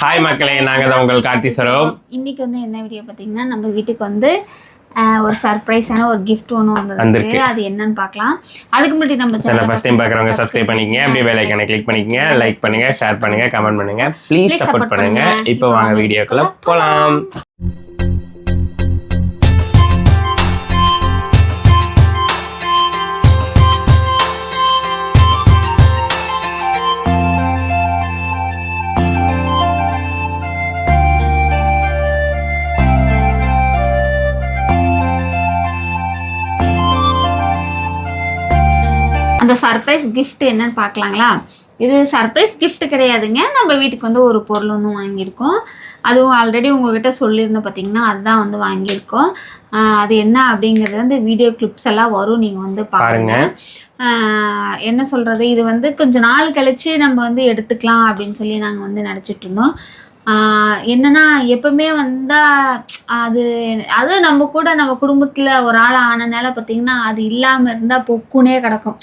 Hi மக்களே நாங்க தான் உங்கள் கார்த்தி சரோம் இன்னைக்கு வந்து என்ன வீடியோ பார்த்தீங்கன்னா நம்ம வீட்டுக்கு வந்து ஒரு சர்ப்ரைஸான ஒரு gift ஒன்று வந்திருக்கு. அது என்னன்னு பார்க்கலாம். அதுக்கு முன்னாடி நம்ம சேனல் ஃபர்ஸ்ட் டைம் பார்க்குறவங்க சப்ஸ்கிரைப் பண்ணிக்கங்க. அப்படியே பெல் ஐக்கனை கிளிக் பண்ணிக்கங்க. லைக் பண்ணுங்க ஷேர் பண்ணுங்க கமெண்ட் பண்ணுங்க. ப்ளீஸ் சப்போர்ட் பண்ணுங்க. இப்போ வாங்க வீடியோக்குள்ள போலாம். அந்த சர்ப்ரைஸ் gift என்னன்னு பார்க்கலாங்களா? இது சர்ப்ரைஸ் gift கிடையாதுங்க. நம்ம வீட்டுக்கு வந்து ஒரு பொருள் வந்து வாங்கியிருக்கோம். அதுவும் ஆல்ரெடி உங்ககிட்ட சொல்லியிருந்தோம் பார்த்தீங்கன்னா அதுதான் வந்து வாங்கியிருக்கோம். அது என்ன அப்படிங்கிறது வந்து வீடியோ கிளிப்ஸ் எல்லாம் வரும். நீங்கள் வந்து பாருங்க. ஆஹ் என்ன சொல்கிறது இது வந்து கொஞ்ச நாள் கழிச்சு நம்ம வந்து எடுத்துக்கலாம் அப்படின்னு சொல்லி நாங்கள் வந்து நினச்சிட்டு இருந்தோம். என்னன்னா எப்பவுமே வந்தா அது அது நம்ம கூட நம்ம குடும்பத்துல ஒரு ஆள் ஆனனால பார்த்தீங்கன்னா அது இல்லாம இருந்தா பொக்குனே கிடக்கும்.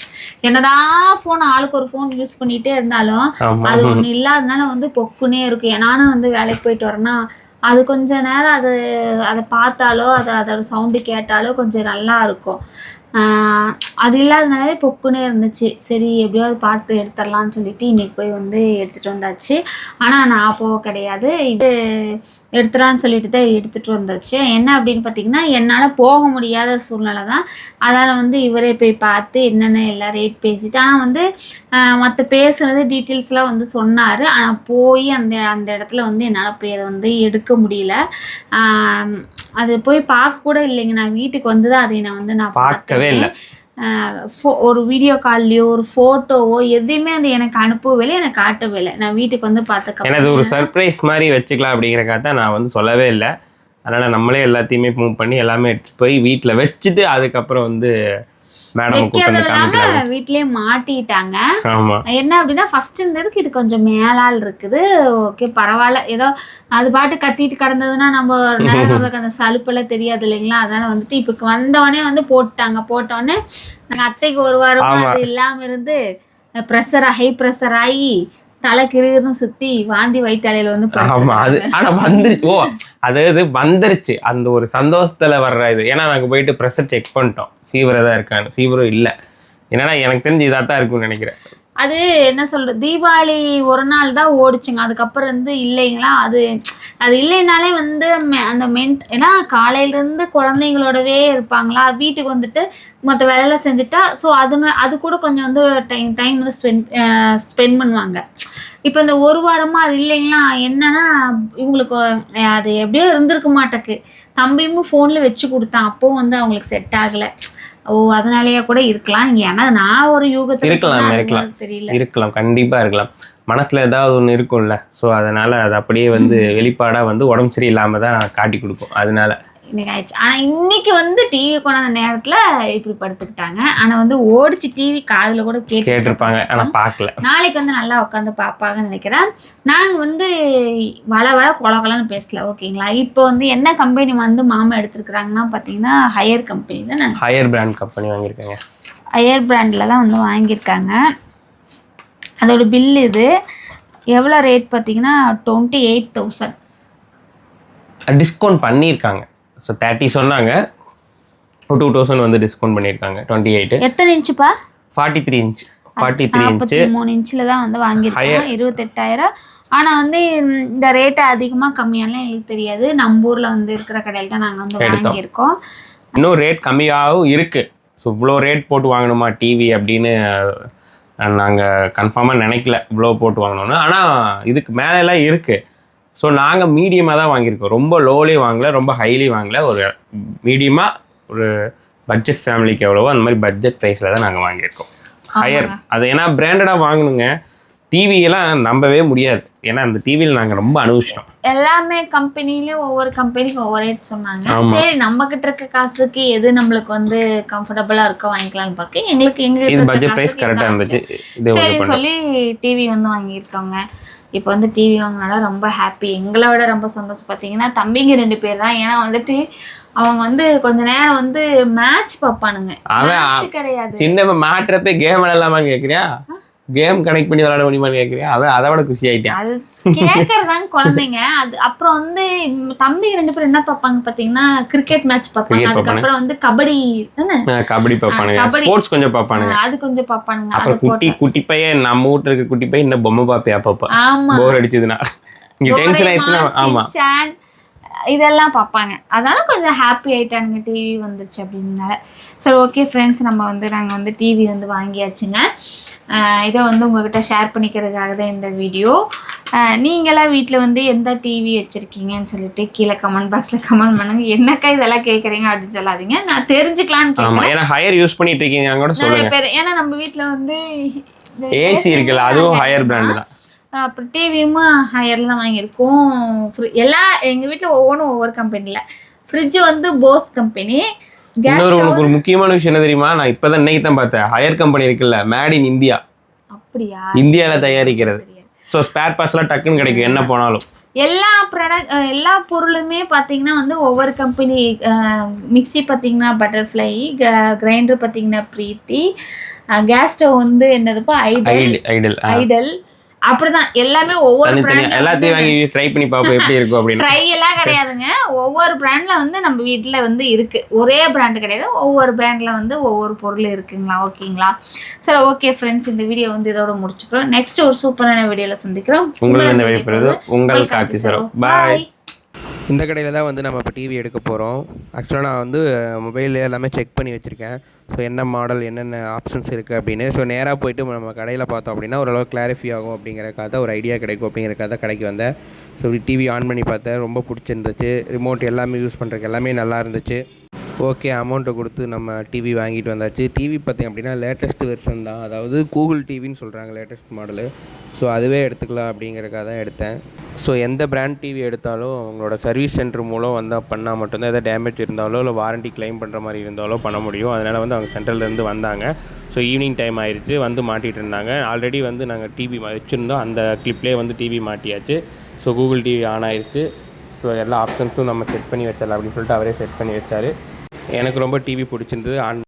என்னதான் ஃபோன் ஆளுக்கு ஒரு ஃபோன் யூஸ் பண்ணிட்டே இருந்தாலும் அது ஒண்ணு இல்லாதனால வந்து பொக்குனே இருக்கும். நானும் வந்து வேலைக்கு போயிட்டு வரேன்னா அது கொஞ்ச நேரம் அது அதை பார்த்தாலோ அது அதோட சவுண்டு கேட்டாலோ கொஞ்சம் நல்லா இருக்கும். அது இல்லாதனாலே பொக்குனே இருந்துச்சு. சரி எப்படியாவது பார்த்து எடுத்துடலான்னு சொல்லிட்டு இன்னைக்கு போய் வந்து எடுத்துட்டு வந்தாச்சு. ஆனால் நான் போக கிடையாது. இது எடுத்துடான்னு சொல்லிட்டு தான் எடுத்துட்டு வந்தாச்சு. என்ன அப்படின்னு பார்த்தீங்கன்னா என்னால் போக முடியாத சூழ்நிலை தான். அதனால் வந்து இவரே போய் பார்த்து என்னென்ன எல்லாம் ரேட் பேசிட்டு ஆனால் வந்து மற்ற பேசுகிறது டீட்டெயில்ஸ்லாம் வந்து சொன்னார். ஆனால் போய் அந்த அந்த இடத்துல வந்து என்னால் போய் அதை வந்து எடுக்க முடியல. அது போய் பார்க்க கூட இல்லைங்க. நான் வீட்டுக்கு வந்து தான் அதை நான் வந்து நான் பார்க்கவே இல்ல. ஒரு வீடியோ கால்லையோ ஒரு ஃபோட்டோவோ எதையுமே அது எனக்கு அனுப்பவே இல்லை எனக்கு காட்டவே இல்லை நான் வீட்டுக்கு வந்து ஏன்னா இது ஒரு பார்த்துக்க சர்ப்ரைஸ் மாதிரி வச்சுக்கலாம் அப்படிங்கிறக்காக தான் நான் வந்து சொல்லவே இல்லை. அதனால நம்மளே எல்லாத்தையுமே மூவ் பண்ணி எல்லாமே எடுத்துட்டு போய் வீட்டில் வச்சுட்டு அதுக்கப்புறம் வந்து மேடம் வீட்லயே மாட்டிட்டாங்க. என்ன அப்படின்னா ஃபர்ஸ்ட் இருந்ததுக்கு இது கொஞ்சம் மேலால் இருக்குது. ஓகே பரவாயில்ல. ஏதோ அது பாட்டு கத்திட்டு கிடந்ததுன்னா நம்ம நம்மளுக்கு அந்த சலுப்பெல்லாம் தெரியாது இல்லைங்களா? அதனால வந்துட்டு இப்போ வந்தவொடனே வந்து போட்டாங்க. போட்டோடனே நாங்கள் அத்தைக்கு ஒரு வாரம். அது இல்லாம இருந்து ப்ரெஷர் ஹை ப்ரெஷர் ஆகி தலை கிருகிருன்னு சுத்தி வாந்தி வயிற்றாலையில வந்து ஆமா அது. ஆனா வந்துருச்சு. ஓ அதாவது வந்துருச்சு. அந்த ஒரு சந்தோஷத்துல வர்ற இது. ஏன்னா நாங்க போயிட்டு ப்ரெஷர் செக் பண்ணிட்டோம். ஃபீவர் தான் இருக்கான்னு ஃபீவரும் இல்லை. என்னன்னா எனக்கு தெரிஞ்சு இதாக தான் இருக்கும்னு நினைக்கிறேன். அது என்ன சொல்றது தீபாவளி ஒரு நாள் தான் ஓடிச்சுங்க. அதுக்கப்புறம் வந்து இல்லைங்களா? அது அது இல்லைனாலே வந்து மெ- அந்த மென்ட் ஏன்னா காலையிலேருந்து குழந்தைங்களோடவே இருப்பாங்களா? வீட்டுக்கு வந்துட்டு மற்ற வேலையெல்லாம் செஞ்சுட்டா ஸோ அது அது கூட கொஞ்சம் வந்து டைம் டைம் வந்து ஸ்பெண்ட் ஸ்பெண்ட் பண்ணுவாங்க. இப்போ இந்த ஒரு வாரமாக அது இல்லைங்களா? என்னன்னா இவங்களுக்கு அது எப்படியோ இருந்திருக்க மாட்டேக்கு. தம்பியும் ஃபோனில் வச்சு கொடுத்தான். அப்போவும் வந்து அவங்களுக்கு செட் ஆகலை. ஓ அதனாலயே கூட இருக்கலாம் ஏன்னா நான் ஒரு யூகத்தில் இருக்கலாம், இருக்கலாம். தெரியல. இருக்கலாம் கண்டிப்பா இருக்கலாம். மனசுல ஏதாவது ஒன்று இருக்கும்ல. ஸோ அதனால அது அப்படியே வந்து வெளிப்பாடா வந்து உடம்பு சரியில்லாம தான் காட்டி கொடுக்கும். அதனால இன்னைக்கு ஆயிடுச்சு. ஆனா இன்னைக்கு வந்து டிவி கொண்டாந்த நேரத்துல இப்படி படுத்துக்கிட்டாங்க. ஆனா வந்து ஓடிச்சு டிவி காதுல கூட கேட்டு கேட்டிருப்பாங்க. ஆனா பார்க்கல. நாளைக்கு வந்து நல்லா உட்காந்து பார்ப்பாங்கன்னு நினைக்கிறேன். நாங்க வந்து வள வள கொல கொலன்னு பேசல. ஓகேங்களா? இப்போ வந்து என்ன கம்பெனி வந்து மாமா எடுத்திருக்கிறாங்கன்னா பார்த்தீங்கன்னா ஹையர் கம்பெனி தானே? ஹையர் பிராண்ட் கம்பெனி வாங்கியிருக்காங்க. ஹையர் பிராண்டில் தான் வந்து வாங்கியிருக்காங்க. அதோட பில் இது எவ்வளோ ரேட் பார்த்தீங்கன்னா டுவெண்ட்டி எயிட் தௌசண்ட் டிஸ்கவுண்ட் பண்ணியிருக்காங்க. ஸோ தேர்ட்டி சொன்னாங்க. டூ தௌசண்ட் வந்து டிஸ்கவுண்ட் பண்ணியிருக்காங்க. டுவெண்ட்டி எயிட்டு எத்தனை இன்ச்சுப்பா? Forty three inch forty three inch மூணு இன்ச்சில் தான் வந்து வாங்கியிருக்கோம் இருபத்தெட்டாயிரம். ஆனால் வந்து இந்த ரேட்டு அதிகமாக கம்மியாலாம் எங்களுக்கு தெரியாது. நம்ம ஊரில் வந்து இருக்கிற கடையில் தான் நாங்கள் வந்து. வாங்கியிருக்கோம். இன்னும் ரேட் கம்மியாகவும் இருக்கு. ஸோ இவ்வளோ ரேட் போட்டு வாங்கணுமா டிவி அப்படின்னு நாங்கள் கன்ஃபார்மாக நினைக்கல. இவ்வளோ போட்டு வாங்கணும்னு. ஆனால் இதுக்கு மேலெல்லாம் இருக்குது ஸோ நாங்கள் மீடியமாக தான் வாங்கியிருக்கோம். ரொம்ப லோலேயும் வாங்கல ரொம்ப ஹைலி வாங்கல. ஒரு மீடியமாக ஒரு பட்ஜெட் ஃபேமிலிக்கு எவ்வளவோ அந்த மாதிரி பட்ஜெட் ப்ரைஸில் தான் நாங்கள் வாங்கியிருக்கோம். ஹையர் அது ஏன்னா பிராண்டடாக வாங்கணுங்க. டிவி எல்லாம் நம்பவே முடியாது. ஏன்னா அந்த டிவியில் நாங்கள் ரொம்ப அனுபவிச்சிட்டோம். எல்லாமே கம்பெனிலையும் ஒவ்வொரு கம்பெனிக்கும் ஒவ்வொரு ரேட் சொன்னாங்க. சரி நம்ம கிட்ட இருக்க காசுக்கு எது நம்மளுக்கு வந்து கம்ஃபர்டபுளாக இருக்கோ வாங்கிக்கலாம்னு பார்க்க எங்களுக்கு எங்க பட்ஜெட் ப்ரைஸ் கரெக்டாக இருந்துச்சு. சரி சொல்லி டிவி வந்து வாங்கியிருக்கோங்க. இப்போ வந்து டிவி வாங்கினால ரொம்ப ஹாப்பி எங்களை விட ரொம்ப சந்தோஷம். பார்த்தீங்கன்னா தம்பிங்க ரெண்டு பேர் தான். ஏன்னா வந்துட்டு அவங்க வந்து கொஞ்ச நேரம் வந்து மேட்ச் பார்ப்பானுங்க. மேட்ச் கிடையாது. சின்ன மாட்டுறப்ப கேம் விளையாடலாமான்னு கேட்குறியா கேம் கனெக்ட் பண்ணி விளையாட முடியுமான்னு கேட்குறேன் அதை அதை விட குஷி ஆயிட்டேன். அது கேட்கறதாங்க குழந்தைங்க. அது அப்புறம் வந்து தம்பி ரெண்டு பேரும் என்ன பார்ப்பாங்க பாத்தீங்கன்னா கிரிக்கெட் மேட்ச் பார்ப்பாங்க. அதுக்கப்புறம் வந்து கபடி கபடி பார்ப்பானுங்க. ஸ்போர்ட்ஸ் கொஞ்சம் பார்ப்பானுங்க. அது கொஞ்சம் பார்ப்பானுங்க. அப்புறம் குட்டி குட்டி பையன் நம்ம வீட்டுல இருக்க குட்டி பையன் இந்த பொம்மை பார்ப்பேன் அப்பப்போ. ஆமா. போர் அடிச்சதுன்னா. இங்க டென்ஷன் ஆயிடுச்சுன்னா டோரேமான், ஆமா. சின்சான், இதெல்லாம் பார்ப்பாங்க. அதனால கொஞ்சம் ஹாப்பி ஆயிட்டானுங்க டிவி வந்துருச்சு அப்படின்னால. சரி ஓகே ஃப்ரெண்ட்ஸ் நம்ம வந்து நாங்கள் வந்து டிவி வந்து வாங்கியாச்சுங்க. இதை வந்து உங்ககிட்ட ஷேர் பண்ணிக்கிறதுக்காக தான் இந்த வீடியோ நீங்களாம் வீட்டில் வந்து எந்த டிவி வச்சுருக்கீங்கன்னு சொல்லிட்டு கீழே கமெண்ட் பாக்ஸில் கமெண்ட் பண்ணுங்க. என்னக்கா இதெல்லாம் கேட்குறீங்க அப்படின்னு சொல்லாதீங்க. நான் தெரிஞ்சுக்கலான்னு கேட்குறேன் ஏன்னா ஹையர் யூஸ் பண்ணிட்டு இருக்கீங்க. கூட நிறைய பேர் ஏன்னா நம்ம வீட்டில் வந்து ஏசி இருக்குல்ல அதுவும் ஹையர் பிராண்ட் தான். அப்புறம் டிவியும் ஹையரில் தான் வாங்கியிருக்கோம். எல்லா எங்கள் வீட்டில் ஒவ்வொன்றும் ஒவ்வொரு கம்பெனியில் ஃப்ரிட்ஜ் வந்து போஸ் கம்பெனி இன்னொரு உனக்கு ஒரு முக்கியமான விஷயம் என்ன தெரியுமா? நான் இப்பதான் இன்னைக்கு தான் பார்த்தேன். ஹையர் கம்பெனி இருக்குல்ல மேட் இன் இந்தியா அப்படியா? இந்தியால தயாரிக்கிறது. ஸோ ஸ்பேர் பார்ட்ஸ்லாம் டக்குன்னு கிடைக்கும். என்ன போனாலும். எல்லா ப்ராடக்ட் எல்லா பொருளுமே பார்த்தீங்கன்னா வந்து ஒவ்வொரு கம்பெனி மிக்ஸி பார்த்தீங்கன்னா பட்டர்ஃப்ளை கிரைண்டர் பார்த்தீங்கன்னா ப்ரீத்தி கேஸ் ஸ்டவ் வந்து என்னதுப்பா ஐடல் ஐடு ஐடல் ஐடல் அப்படிதான். எல்லாமே ஒவ்வொரு brand எல்லாத்தையும் வாங்கி ட்ரை பண்ணி பார்ப்போம் எப்படி இருக்கும் அப்படின்னு. ட்ரை எல்லாம் கிடையாதுங்க. ஒவ்வொரு பிராண்ட்ல வந்து நம்ம வீட்டில் வந்து இருக்கு. ஒரே பிராண்ட் கிடையாது. ஒவ்வொரு பிராண்ட்ல வந்து ஒவ்வொரு பொருள் இருக்குங்களா? ஓகேங்களா? சரி ஓகே ஃப்ரெண்ட்ஸ் இந்த வீடியோ வந்து இதோட முடிச்சுக்கிறோம். நெக்ஸ்ட் ஒரு சூப்பரான வீடியோல சந்திக்கிறோம். உங்களை இந்த விடைபெறுவது உங்கள் கார்த்தி சரோ. பாய் இந்த கடையில் தான் வந்து நம்ம இப்போ டிவி எடுக்க போகிறோம் ஆக்சுவலாக நான் வந்து மொபைலில் எல்லாமே செக் பண்ணி வச்சுருக்கேன். ஸோ என்ன மாடல் என்னென்ன ஆப்ஷன்ஸ் இருக்குது அப்படின்னு. ஸோ நேராக போயிட்டு நம்ம கடையில் பார்த்தோம் அப்படின்னா ஓரளவு கிளாரிஃபை ஆகும் அப்படிங்கிறக்காக தான் ஒரு ஐடியா கிடைக்கும் அப்படிங்கிறக்காக தான் கடைக்கு வந்தேன். ஸோ டிவி ஆன் பண்ணி பார்த்தேன். ரொம்ப பிடிச்சிருந்துச்சு. ரிமோட் எல்லாமே யூஸ் பண்ணுறதுக்கு எல்லாமே நல்லா இருந்துச்சு. ஓகே அமௌண்ட்டை கொடுத்து நம்ம டிவி வாங்கிட்டு வந்தாச்சு. டிவி பார்த்திங்க அப்படின்னா லேட்டஸ்ட் வெர்ஷன் தான். அதாவது கூகுள் டிவின்னு சொல்கிறாங்க லேட்டஸ்ட் மாடலு ஸோ அதுவே எடுத்துக்கலாம் அப்படிங்கிறக்காக தான் எடுத்தேன். ஸோ எந்த பிராண்ட் டிவி எடுத்தாலும் அவங்களோட சர்வீஸ் சென்டர் மூலம் வந்தால் பண்ணால் மட்டும்தான் எதாவது டேமேஜ் இருந்தாலோ இல்லை வாரண்டி கிளைம் பண்ணுற மாதிரி இருந்தாலோ பண்ண முடியும். அதனால் வந்து அவங்க சென்ட்ரல்லேருந்து வந்தாங்க. ஸோ ஈவினிங் டைம் ஆயிடுச்சு வந்து மாட்டிகிட்டு இருந்தாங்க. ஆல்ரெடி வந்து நாங்கள் டிவி வச்சுருந்தோம். அந்த கிளிப்லேயே வந்து டிவி மாட்டியாச்சு. ஸோ கூகுள் டிவி ஆன் ஆயிடுச்சு ஸோ எல்லா ஆப்ஷன்ஸும் நம்ம செட் பண்ணி வச்சிடலாம் அப்படின்னு சொல்லிட்டு அவரே செட் பண்ணி வச்சார். எனக்கு ரொம்ப டிவி பிடிச்சிருந்தது. ஆன்